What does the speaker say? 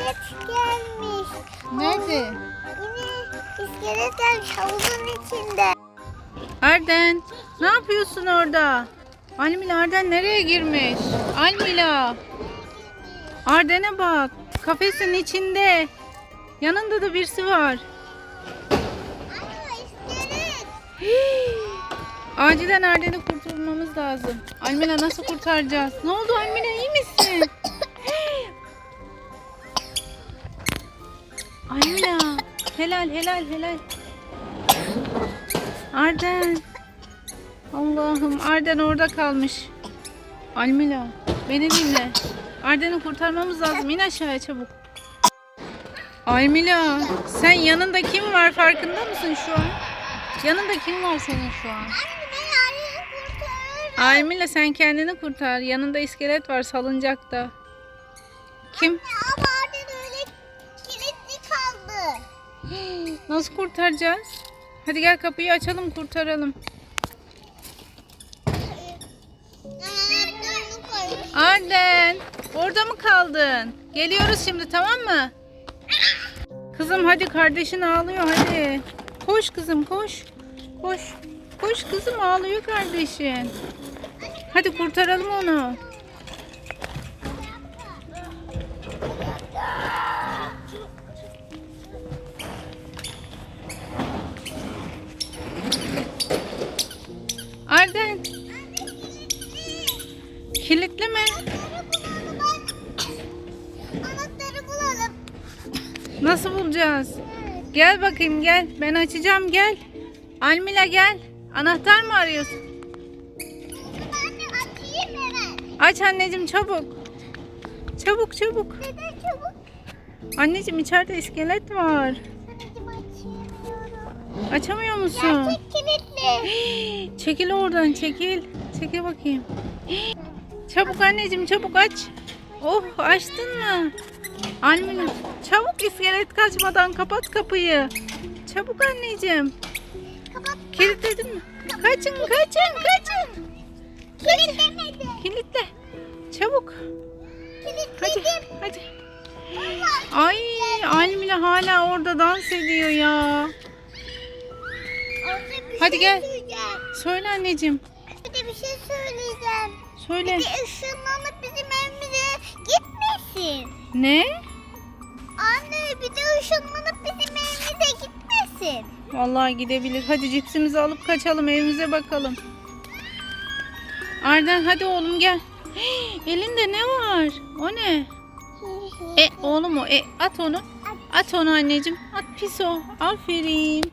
iskelet gelmiş. Nerede? Yine iskelet gelmiş havuzun içinde. Erden ne yapıyorsun orada? Almila Arden nereye girmiş? Almila. Arden'e bak. Kafesin içinde. Yanında da birisi var. Acilen Arden'i kurtulmamız lazım. Almila nasıl kurtaracağız? Ne oldu Almila iyi misin? Almila helal helal helal. Arden. Allah'ım Arden orada kalmış. Almila beni dinle. Arden'i kurtarmamız lazım. İn aşağıya çabuk. Almila sen yanında kim var farkında mısın şu an? Yanında kim var senin şu an? Anne. Almila sen kendini kurtar. Yanında iskelet var salıncakta. Kim? Ama Nasıl kurtaracağız? Hadi gel kapıyı açalım kurtaralım. Arden orada mı kaldın? Geliyoruz şimdi tamam mı? Kızım hadi kardeşin ağlıyor hadi. Koş kızım koş. Koş. Koş kızım ağlıyor kardeşin. Hadi kurtaralım onu. Arden kilitli mi? Anahtarı bulalım. Nasıl bulacağız? Gel bakayım gel. Ben açacağım gel. Almila gel. Anahtar mı arıyorsun? Anne açayım hemen. Aç anneciğim çabuk. Çabuk çabuk. Neden çabuk? Anneciğim içeride iskelet var. Anneciğim açamıyorum. Açamıyor musun? Gerçek. Çekil oradan çekil. Çekil bakayım. Çabuk anneciğim çabuk aç. Oh açtın mı? Almila çabuk iskelet kaçmadan kapat kapıyı. Çabuk anneciğim. Kapat. Kilitledin mi? Kaçın kaçın kaçın. Kilitlemedi. Kilitle. Çabuk. Hadi Kilitledim. hadi. Vallahi Ay Almila hala orada dans ediyor ya. Anne Hadi şey gel. Söyle anneciğim. Bir de bir şey söyleyeceğim. Söyle. Bir ışınlanıp bizim evimize gitmesin. Ne? Anne bir de ışınlanıp bizim evimize gitmesin. Vallahi gidebilir. Hadi cipsimizi alıp kaçalım evimize bakalım. Arden hadi oğlum gel. Hey, elinde ne var? O ne? E oğlum o. E at onu. At onu anneciğim. At pis o. Aferin.